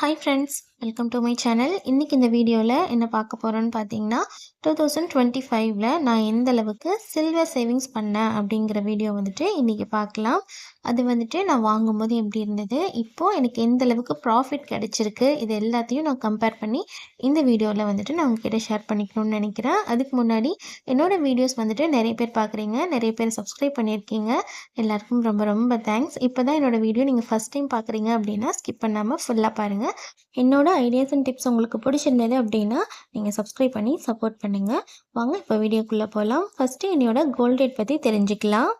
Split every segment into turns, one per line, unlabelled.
Hi friends welcome to my channel இன்றைக்கி இந்த வீடியோவில் என்ன பார்க்க போகிறோன்னு பார்த்தீங்கன்னா டூ தௌசண்ட் டுவெண்ட்டி ஃபைவ்ல நான் எந்த அளவுக்கு சில்வர் சேவிங்ஸ் பண்ணேன் அப்படிங்கிற வீடியோ வந்துட்டு இன்றைக்கி பார்க்கலாம். அது வந்துட்டு நான் வாங்கும்போது எப்படி இருந்தது இப்போது எனக்கு எந்த அளவுக்கு ப்ராஃபிட் கிடச்சிருக்கு இது எல்லாத்தையும் நான் கம்பேர் பண்ணி இந்த வீடியோவில் வந்துட்டு நான் உங்ககிட்ட ஷேர் பண்ணிக்கணும்னு நினைக்கிறேன். அதுக்கு முன்னாடி என்னோடய வீடியோஸ் வந்துட்டு நிறைய பேர் பார்க்குறீங்க நிறைய பேர் சப்ஸ்கிரைப் பண்ணியிருக்கீங்க. எல்லாருக்கும் ரொம்ப ரொம்ப தேங்க்ஸ் இப்போ தான் என்னோடய வீடியோ நீங்கள் ஃபஸ்ட் டைம் பார்க்குறீங்க அப்படின்னா ஸ்கிப் பண்ணாமல் ஃபுல்லாக பாருங்கள் என்னோடய ஐடியாஸ் அண்ட் டிப்ஸ் உங்களுக்கு பிடிச்சிருந்தது அப்படின்னா நீங்கள் சப்ஸ்கிரைப் பண்ணி சப்போர்ட் பண்ணுங்கள் வாங்க இப்போ வீடியோக்குள்ளே போகலாம் ஃபஸ்ட்டு என்னோட கோல்ட் ரேட் பற்றி தெரிஞ்சுக்கலாம்.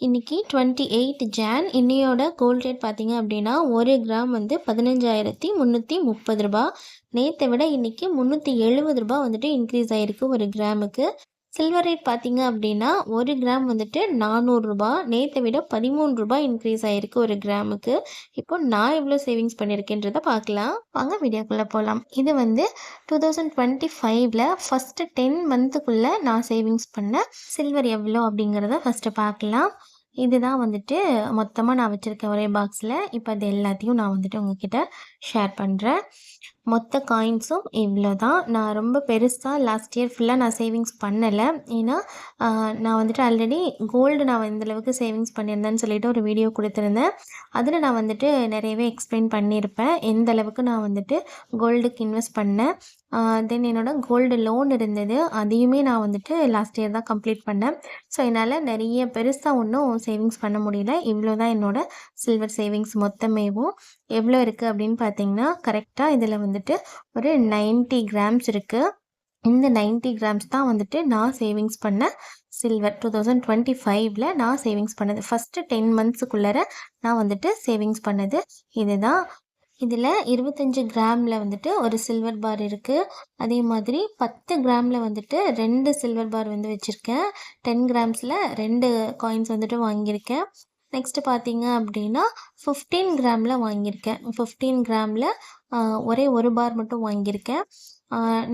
இன்றைக்கி டுவெண்ட்டி எயிட் ஜான் இன்னையோட கோல்ட் ரேட் பார்த்தீங்க அப்படின்னா ஒரு கிராம் வந்து பதினஞ்சாயிரத்தி முந்நூற்றி முப்பது ரூபா நேற்றை விட இன்றைக்கி முந்நூற்றி எழுபது ரூபா வந்துட்டு இன்க்ரீஸ் ஆகிருக்கு ஒரு கிராமுக்கு சில்வர் ரேட் பார்த்தீங்க அப்படின்னா ஒரு கிராம் வந்துட்டு நானூறுரூபா நேற்றை விட பதிமூணு ரூபாய் இன்க்ரீஸ் ஆகிருக்கு ஒரு கிராமுக்கு இப்போ நான் எவ்வளோ சேவிங்ஸ் பண்ணியிருக்கேன்றதை பார்க்கலாம். வாங்க வீடியோக்குள்ளே போகலாம் இது வந்து டூ தௌசண்ட் டுவெண்ட்டி ஃபைவ்ல ஃபஸ்ட்டு டென் மந்த்துக்குள்ளே நான் சேவிங்ஸ் பண்ண சில்வர் எவ்வளோ அப்படிங்கிறத ஃபஸ்ட்டு பார்க்கலாம். இதுதான் வந்துட்டு மொத்தமாக நான் வச்சுருக்கேன் ஒரே பாக்ஸில் இப்போ அது எல்லாத்தையும் நான் வந்துட்டு உங்ககிட்ட ஷேர் பண்ணுறேன் மொத்த காயின்ஸும் இவ்வளோ தான் நான் ரொம்ப பெருசாக லாஸ்ட் இயர் ஃபுல்லாக நான் சேவிங்ஸ் பண்ணலை. ஏன்னா நான் வந்துட்டு ஆல்ரெடி கோல்டு நான் இந்தளவுக்கு சேவிங்ஸ் பண்ணியிருந்தேன்னு சொல்லிட்டு ஒரு வீடியோ கொடுத்துருந்தேன். அதில் நான் வந்துட்டு நிறையவே எக்ஸ்பிளைன் பண்ணியிருப்பேன். எந்த அளவுக்கு நான் வந்துட்டு கோல்டுக்கு இன்வெஸ்ட் பண்ணேன். தென் என்னோடய கோல்டு லோன் இருந்தது. அதையுமே நான் வந்துட்டு லாஸ்ட் இயர் தான் கம்ப்ளீட் பண்ணேன். ஸோ என்னால் நிறைய பெருசாக ஒன்றும் சேவிங்ஸ் பண்ண முடியல. இவ்வளோ தான் என்னோடய சில்வர் சேவிங்ஸ் மொத்தமேவும். எவ்வளோ இருக்குது அப்படின்னு பார்த்தீங்கன்னா கரெக்டாக இதில் வந்து வந்துட்டு ஒரு நைன்ட்டி கிராம்ஸ் இருக்குது இந்த நைன்ட்டி கிராம்ஸ் தான் வந்துட்டு நான் சேவிங்ஸ் பண்ண சில்வர். டூ தௌசண்ட் டுவெண்ட்டி ஃபைவ்ல நான் சேவிங்ஸ் பண்ணது. ஃபஸ்ட்டு டென் மந்த்ஸுக்குள்ளார நான் வந்துட்டு சேவிங்ஸ் பண்ணது. இதுதான். இதில் இருபத்தஞ்சி கிராமில் வந்துட்டு ஒரு சில்வர் பார் இருக்குது அதே மாதிரி பத்து கிராமில் வந்துட்டு ரெண்டு சில்வர் பார் வந்து வச்சுருக்கேன். டென் கிராம்ஸில் ரெண்டு காயின்ஸ் வந்துட்டு வாங்கியிருக்கேன். நெக்ஸ்ட்டு பார்த்தீங்க அப்படின்னா ஃபிஃப்டீன் கிராமில் வாங்கியிருக்கேன். ஃபிஃப்டீன் கிராமில் ஒரே ஒரு பார் மட்டும் வாங்கியிருக்கேன்.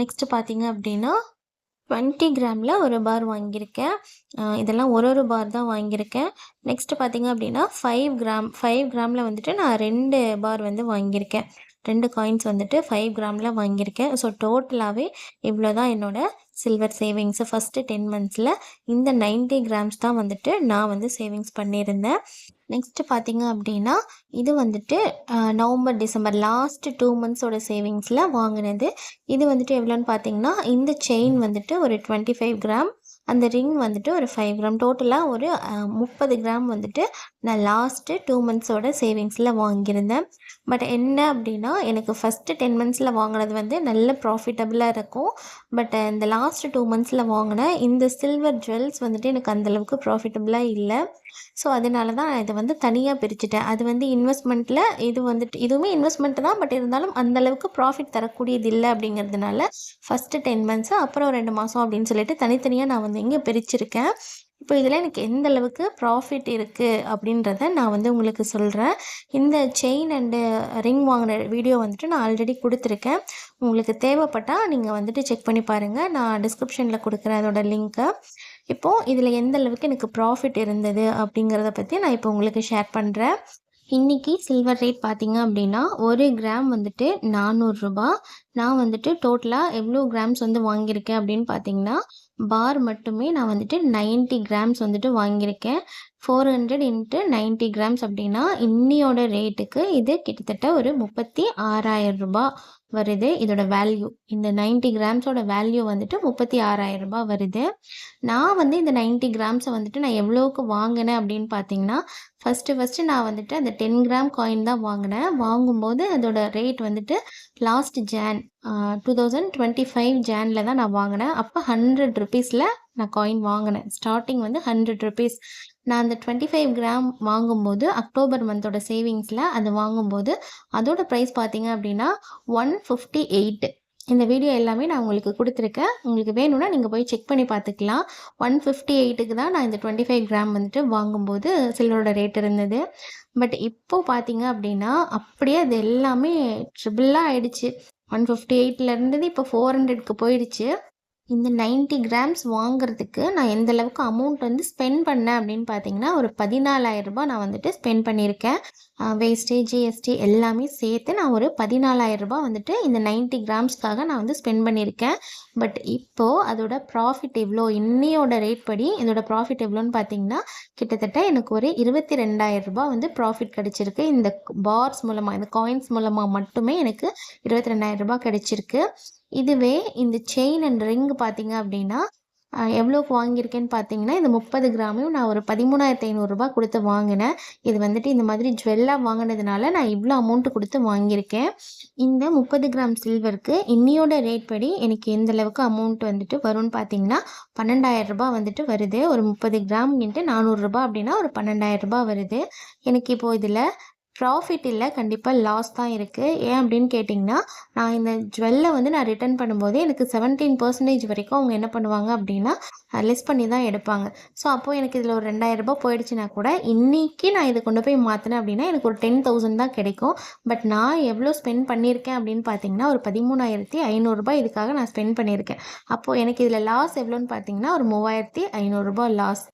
நெக்ஸ்ட்டு பார்த்தீங்க அப்படின்னா டுவெண்ட்டி கிராமில் ஒரு பார் வாங்கியிருக்கேன். இதெல்லாம் ஒரு ஒரு பார் தான் வாங்கியிருக்கேன். நெக்ஸ்ட்டு பார்த்தீங்க அப்படின்னா ஃபைவ் கிராம் ஃபைவ் கிராமில் வந்துட்டு நான் ரெண்டு பார் வந்து வாங்கியிருக்கேன். ரெண்டு காயின்ஸ் வந்துட்டு ஃபைவ் கிராமில் வாங்கியிருக்கேன். ஸோ டோட்டலாகவே இவ்வளோ தான் என்னோடய சில்வர் சேவிங்ஸு ஃபஸ்ட்டு டென் மந்த்ஸில் இந்த நைன்ட்டி கிராம்ஸ் தான் வந்துட்டு நான் வந்து சேவிங்ஸ் பண்ணியிருந்தேன். நெக்ஸ்ட்டு பார்த்தீங்க அப்படின்னா இது வந்துட்டு நவம்பர் டிசம்பர் லாஸ்ட்டு டூ மந்த்ஸோட சேவிங்ஸில் வாங்கினது. இது வந்துட்டு எவ்வளோன்னு பார்த்தீங்கன்னா இந்த செயின் வந்துட்டு ஒரு டுவெண்ட்டி ஃபைவ் கிராம் அந்த ரிங் வந்துட்டு ஒரு ஃபைவ் கிராம் டோட்டலாக ஒரு முப்பது கிராம் வந்துட்டு நான் லாஸ்ட்டு டூ மந்த்ஸோட சேவிங்ஸில் வாங்கியிருந்தேன். பட் என்ன அப்படின்னா எனக்கு ஃபஸ்ட்டு டென் மந்த்ஸில் வாங்கினது வந்து நல்ல ப்ராஃபிட்டபுளாக இருக்கும். பட் இந்த லாஸ்ட் டூ மந்த்ஸில் வாங்கின இந்த சில்வர் ஜுவல்ஸ் வந்துட்டு எனக்கு அந்தளவுக்கு ப்ராஃபிட்டபுளாக இல்லை. ஸோ அதனால தான் இதை வந்து தனியாக பிரிச்சுட்டேன். அது வந்து இன்வெஸ்ட்மெண்ட்டில் இது வந்துட்டு இதுவுமே இன்வெஸ்ட்மெண்ட் தான் பட் இருந்தாலும் அந்தளவுக்கு ப்ராஃபிட் தரக்கூடியது இல்லை அப்படிங்கிறதுனால ஃபஸ்ட்டு டென் மந்த்ஸு அப்புறம் ரெண்டு மாதம் அப்படின்னு சொல்லிட்டு தனித்தனியாக நான் வந்து இங்கே பிரிச்சிருக்கேன். இப்போ இதில் எனக்கு எந்த அளவுக்கு ப்ராஃபிட் இருக்குது அப்படின்றத நான் வந்து உங்களுக்கு சொல்கிறேன் இந்த செயின் அண்டு ரிங் வாங்கின வீடியோ வந்துட்டு நான் ஆல்ரெடி கொடுத்துருக்கேன். உங்களுக்கு தேவைப்பட்டால் நீங்கள் வந்துட்டு செக் பண்ணி பாருங்கள் நான் டிஸ்கிரிப்ஷனில் கொடுக்குறேன் அதோட லிங்க்கை இப்போது இதில் எந்த அளவுக்கு எனக்கு ப்ராஃபிட் இருந்தது அப்படிங்கிறத பற்றி நான் இப்போ உங்களுக்கு ஷேர் பண்ணுறேன் இன்றைக்கி சில்வர் ரேட் பார்த்திங்க அப்படின்னா ஒரு கிராம் வந்துட்டு நானூறுரூபா நான் வந்துட்டு டோட்டலாக எவ்வளோ கிராம்ஸ் வந்து வாங்கியிருக்கேன் அப்படின்னு பார்த்தீங்கன்னா பார் மட்டுமே நான் வந்துட்டு நைன்ட்டி கிராம்ஸ் வந்துட்டு வாங்கியிருக்கேன். Four hundred into ninety grams அப்படின்னா இன்னியோட ரேட்டுக்கு இது கிட்டத்தட்ட ஒரு முப்பத்தி ஆறாயிரம் ரூபாய் வருது. இதோட வேல்யூ இந்த நைன்ட்டி கிராம்ஸோட வேல்யூ வந்துட்டு முப்பத்தி ஆறாயிரம் ரூபாய் வருது. நான் வந்து இந்த நைன்ட்டி கிராம்ஸை வந்துட்டு நான் எவ்வளோக்கு வாங்கினேன் அப்படின்னு பார்த்தீங்கன்னா ஃபஸ்ட்டு ஃபஸ்ட்டு நான் வந்துட்டு அந்த டென் கிராம் காயின் தான் வாங்கினேன். வாங்கும்போது அதோட ரேட் வந்துட்டு last June two thousand twenty five ஜேனில் தான் நான் வாங்கினேன். அப்போ ஹண்ட்ரட் ருபீஸில் நான் காயின் வாங்கினேன். ஸ்டார்டிங் வந்து ஹண்ட்ரட் ருபீஸ் நான் அந்த டுவெண்ட்டி ஃபைவ் கிராம் வாங்கும்போது அக்டோபர் மந்தோட சேவிங்ஸில் அது வாங்கும்போது அதோட ப்ரைஸ் பார்த்தீங்க அப்படின்னா ஒன் ஃபிஃப்டி எயிட் இந்த வீடியோ எல்லாமே நான் உங்களுக்கு கொடுத்துருக்கேன். உங்களுக்கு வேணும்னா நீங்கள் போய் செக் பண்ணி பார்த்துக்கலாம். ஒன் ஃபிஃப்டி எயிட்டுக்கு தான் நான் இந்த டுவெண்ட்டி ஃபைவ் கிராம் வந்துட்டு வாங்கும்போது சில்வரோட ரேட் இருந்தது. பட் இப்போது பார்த்தீங்க அப்படின்னா அப்படியே அது எல்லாமே ட்ரிபிளாக ஆயிடுச்சு. ஒன் ஃபிஃப்டி எயிட்டில் இருந்தது இப்போ ஃபோர் ஹண்ட்ரட்க்கு போயிடுச்சு. இந்த நைன்ட்டி கிராம்ஸ் வாங்குறதுக்கு நான் எந்த அளவுக்கு அமௌண்ட் வந்து ஸ்பெண்ட் பண்ணேன் அப்படின்னு பார்த்தீங்கன்னா ஒரு பதினாலாயிரம் ரூபாய் நான் வந்துட்டு ஸ்பெண்ட் பண்ணியிருக்கேன். வேஸ்டேஜ் ஜிஎஸ்டி எல்லாமே சேர்த்து நான் ஒரு பதினாலாயிரம் ரூபாய் வந்துட்டு இந்த 90 கிராம்ஸ்க்காக நான் வந்து ஸ்பெண்ட் பண்ணியிருக்கேன். பட் இப்போது அதோட ப்ராஃபிட் எவ்வளோ? இன்னையோட ரேட் படி இதோட ப்ராஃபிட் எவ்வளோன்னு பார்த்தீங்கன்னா கிட்டத்தட்ட எனக்கு ஒரு இருபத்தி ரெண்டாயிரம் ரூபாய் வந்து ப்ராஃபிட் கிடச்சிருக்கு. இந்த பார்ஸ் மூலமாக இந்த காயின்ஸ் மூலமாக மட்டுமே எனக்கு இருபத்தி ரெண்டாயிரம் ரூபாய் இதுவே இந்த செயின் அண்ட் ரிங் பார்த்தீங்க அப்படின்னா எவ்வளோக்கு வாங்கியிருக்கேன்னு பார்த்தீங்கன்னா இந்த முப்பது கிராமையும் நான் ஒரு பதிமூணாயிரத்தி ஐநூறுரூபா கொடுத்து வாங்கினேன். இது வந்துட்டு இந்த மாதிரி ஜுவல்லாக வாங்கினதுனால நான் இவ்வளோ அமௌண்ட்டு கொடுத்து வாங்கியிருக்கேன். இந்த முப்பது கிராம் சில்வருக்கு இன்னியோட ரேட் படி எனக்கு எந்த அளவுக்கு அமௌண்ட் வந்துட்டு வரும்னு பார்த்தீங்கன்னா பன்னெண்டாயிரம் வந்துட்டு வருது. ஒரு முப்பது கிராம்கிட்ட நானூறுரூபா அப்படின்னா ஒரு பன்னெண்டாயிரரூபா வருது. எனக்கு இப்போது இதில் ப்ராஃபிட் இல்லை கண்டிப்பாக லாஸ் தான் இருக்குது ஏன் அப்படின்னு கேட்டிங்கன்னா நான் இந்த ஜுவல்லை வந்து நான் ரிட்டர்ன் பண்ணும்போது எனக்கு செவன்டீன் பர்சன்டேஜ் வரைக்கும் அவங்க என்ன பண்ணுவாங்க அப்படின்னா லெஸ் பண்ணி தான் எடுப்பாங்க. ஸோ அப்போது எனக்கு இதில் ஒரு ரெண்டாயிரம் ரூபாய் போயிடுச்சுன்னா கூட இன்றைக்கி நான் இதை கொண்டு போய் மாற்றினேன் அப்படின்னா எனக்கு ஒரு டென் தௌசண்ட் தான் கிடைக்கும். பட் நான் எவ்வளோ ஸ்பெண்ட் பண்ணியிருக்கேன் அப்படின்னு பார்த்தீங்கன்னா ஒரு பதிமூணாயிரத்தி ஐநூறுரூபா இதுக்காக நான் ஸ்பெண்ட் பண்ணியிருக்கேன். அப்போது எனக்கு இதில் லாஸ் எவ்வளோன்னு பார்த்தீங்கன்னா ஒரு மூவாயிரத்தி ஐநூறுரூபா லாஸ்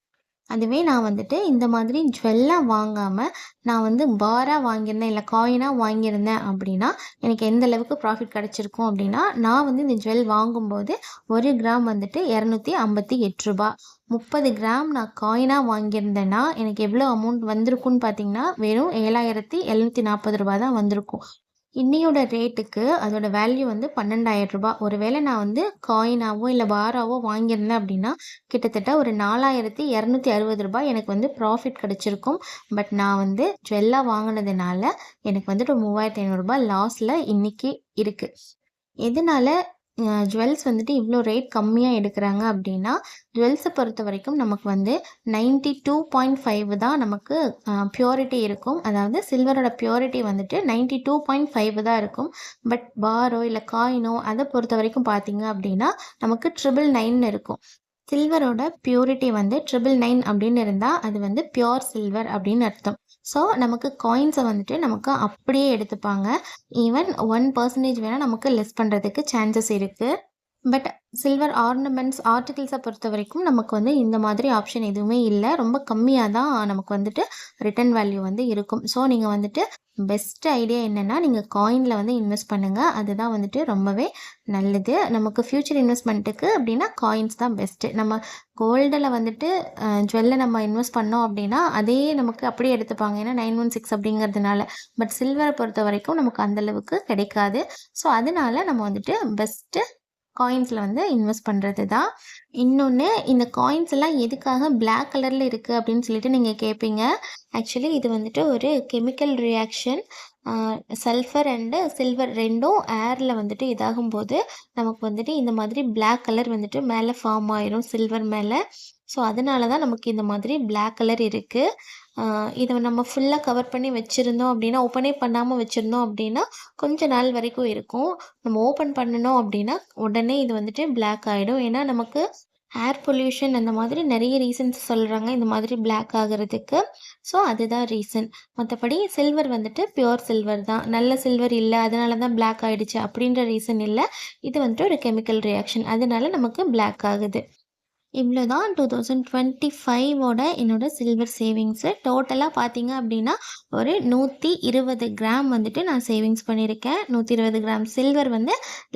அதுவே நான் வந்துட்டு இந்த மாதிரி ஜுவல்லாக வாங்காமல் நான் வந்து பாராக வாங்கியிருந்தேன் இல்லை காயினாக வாங்கியிருந்தேன் அப்படின்னா எனக்கு எந்த அளவுக்கு ப்ராஃபிட் கிடச்சிருக்கும் அப்படின்னா நான் வந்து இந்த ஜுவல் வாங்கும்போது ஒரு கிராம் வந்துட்டு இரநூத்தி ஐம்பத்தி எட்டு ரூபா. முப்பது கிராம் நான் காயினாக வாங்கியிருந்தேன்னா எனக்கு எவ்வளோ அமௌண்ட் வந்திருக்குன்னு பார்த்தீங்கன்னா வெறும் ஏழாயிரத்தி எழுநூற்றி நாற்பது ரூபா தான் வந்திருக்கும். இன்னையோட ரேட்டுக்கு அதோட வேல்யூ வந்து பன்னெண்டாயிரம் ரூபாய். ஒருவேளை நான் வந்து காயினாவோ இல்லை பாராவோ வாங்கியிருந்தேன் அப்படின்னா கிட்டத்தட்ட ஒரு நாலாயிரத்தி இரநூத்தி அறுபது ரூபாய் எனக்கு வந்து ப்ராஃபிட் கிடச்சிருக்கும். பட் நான் வந்து ஜுவல்லாக வாங்கினதுனால எனக்கு வந்துட்டு ஒரு மூவாயிரத்தி ஐநூறுரூபா லாஸில் இன்றைக்கி இருக்குது எதனால ஜுவல்ஸ் வந்துட்டு இவ்வளோ ரேட் கம்மியாக எடுக்கிறாங்க அப்படின்னா ஜுவல்ஸை பொறுத்த வரைக்கும் நமக்கு வந்து நைன்டி டூ பாயிண்ட் ஃபைவ் தான் நமக்கு பியூரிட்டி இருக்கும். அதாவது சில்வரோட பியூரிட்டி வந்துட்டு நைன்டி டூ பாயிண்ட் ஃபைவ் தான் இருக்கும். பட் பாரோ இல்லை காயினோ அதை பொறுத்த வரைக்கும் பார்த்தீங்க அப்படின்னா நமக்கு ட்ரிபிள் நைன் இருக்கும். சில்வரோட பியூரிட்டி வந்து ட்ரிபிள் நைன் அப்படின்னு இருந்தால் அது வந்து பியோர் சில்வர் அப்படின்னு அர்த்தம். ஸோ நமக்கு காயின்ஸை வந்துட்டு நமக்கு அப்படியே எடுத்துப்பாங்க. ஈவன் ஒன் பர்சன்டேஜ் வேணால் நமக்கு லெஸ் பண்ணுறதுக்கு சான்சஸ் இருக்குது பட் சில்வர் ஆர்னமெண்ட்ஸ் ஆர்டிகிள்ஸை பொறுத்த வரைக்கும் நமக்கு வந்து இந்த மாதிரி ஆப்ஷன் எதுவுமே இல்லை. ரொம்ப கம்மியாக தான் நமக்கு வந்துட்டு ரிட்டர்ன் வேல்யூ வந்து இருக்கும். ஸோ நீங்கள் வந்துட்டு பெஸ்ட் ஐடியா என்னென்னா நீங்கள் காயினில் வந்து இன்வெஸ்ட் பண்ணுங்கள் அதுதான் வந்துட்டு ரொம்பவே நல்லது. நமக்கு ஃப்யூச்சர் இன்வெஸ்ட்மெண்ட்டுக்கு அப்படின்னா காயின்ஸ் தான் பெஸ்ட்டு நம்ம கோல்டில் வந்துட்டு ஜுவல்ல நம்ம இன்வெஸ்ட் பண்ணோம் அப்படின்னா அதே நமக்கு அப்படியே எடுத்துப்பாங்க. ஏன்னா நைன் ஒன் சிக்ஸ் அப்படிங்கிறதுனால. பட் சில்வரை பொறுத்த வரைக்கும் நமக்கு அந்தளவுக்கு கிடைக்காது. ஸோ அதனால நம்ம வந்துட்டு பெஸ்ட்டு காயின்ஸில் வந்து இன்வெஸ்ட் பண்ணுறது தான் இன்னொன்று இந்த காயின்ஸ் எல்லாம் எதுக்காக பிளாக் கலரில் இருக்குது அப்படின்னு சொல்லிட்டு நீங்கள் கேட்பீங்க ஆக்சுவலி இது வந்துட்டு ஒரு chemical reaction sulphur and silver ரெண்டும் ஏரில் வந்துட்டு இதாகும்போது நமக்கு வந்துட்டு இந்த மாதிரி பிளாக் கலர் வந்துட்டு மேலே ஃபார்ம் ஆயிரும் சில்வர் மேலே. ஸோ அதனால தான் நமக்கு இந்த மாதிரி பிளாக் கலர் இருக்குது இதை நம்ம ஃபுல்லாக கவர் பண்ணி வச்சுருந்தோம் அப்படின்னா ஓப்பனே பண்ணாமல் வச்சுருந்தோம் அப்படின்னா கொஞ்ச நாள் வரைக்கும் இருக்கும். நம்ம ஓப்பன் பண்ணணும் அப்படின்னா உடனே இது வந்துட்டு பிளாக் ஆகிடும் ஏன்னா நமக்கு ஏர் பொல்யூஷன் அந்த மாதிரி நிறைய ரீசன்ஸ் சொல்கிறாங்க இந்த மாதிரி பிளாக் ஆகிறதுக்கு. ஸோ அதுதான் ரீசன் மற்றபடி சில்வர் வந்துட்டு பியோர் சில்வர் தான். நல்ல சில்வர் இல்லை அதனால தான் பிளாக் ஆகிடுச்சு அப்படின்ற ரீசன் இல்லை. இது வந்துட்டு ஒரு கெமிக்கல் ரியாக்ஷன் அதனால நமக்கு பிளாக் ஆகுது. இவ்வளோ தான் டூ தௌசண்ட் டுவெண்ட்டி ஃபைவோட என்னோடய சில்வர் சேவிங்ஸு டோட்டலாக பார்த்தீங்க அப்படின்னா ஒரு நூற்றி இருபது கிராம் வந்துட்டு நான் சேவிங்ஸ் பண்ணியிருக்கேன். நூற்றி இருபது கிராம் சில்வர் வந்து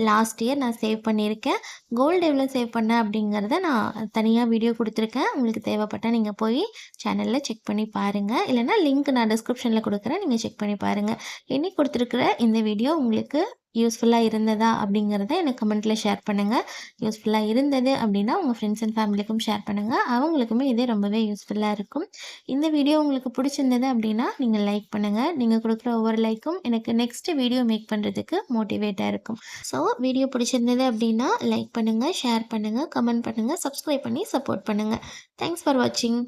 லாஸ்ட் இயர் நான் சேவ் பண்ணியிருக்கேன். கோல்டு எவ்வளோ சேவ் பண்ணேன் அப்படிங்கிறத நான் தனியாக வீடியோ கொடுத்துருக்கேன். உங்களுக்கு தேவைப்பட்டால் நீங்கள் போய் சேனலில் செக் பண்ணி பாருங்கள் இல்லைனா லிங்க் நான் டிஸ்கிரிப்ஷனில் கொடுக்குறேன். நீங்கள் செக் பண்ணி பாருங்கள் இன்னைக்கு கொடுத்துருக்குற இந்த வீடியோ உங்களுக்கு யூஸ்ஃபுல்லாக இருந்ததா அப்படிங்கிறத எனக்கு கமெண்ட்டில் ஷேர் பண்ணுங்கள் யூஸ்ஃபுல்லாக இருந்தது அப்படின்னா உங்கள் ஃப்ரெண்ட்ஸ் அண்ட் ஃபேமிலிக்கும் ஷேர் பண்ணுங்கள் அவங்களுக்குமே இதே ரொம்பவே யூஸ்ஃபுல்லாக இருக்கும். இந்த வீடியோ உங்களுக்கு பிடிச்சிருந்தது அப்படின்னா நீங்கள் லைக் பண்ணுங்கள் நீங்கள் கொடுக்குற ஒவ்வொரு லைக்கும் எனக்கு நெக்ஸ்ட் வீடியோ மேக் பண்ணுறதுக்கு மோட்டிவேட்டாக இருக்கும். ஸோ வீடியோ பிடிச்சிருந்தது அப்படின்னா லைக் பண்ணுங்கள் ஷேர் பண்ணுங்கள் கமெண்ட் பண்ணுங்கள் சப்ஸ்கிரைப் பண்ணி சப்போர்ட் பண்ணுங்கள் தேங்க்ஸ் ஃபார் வாட்சிங்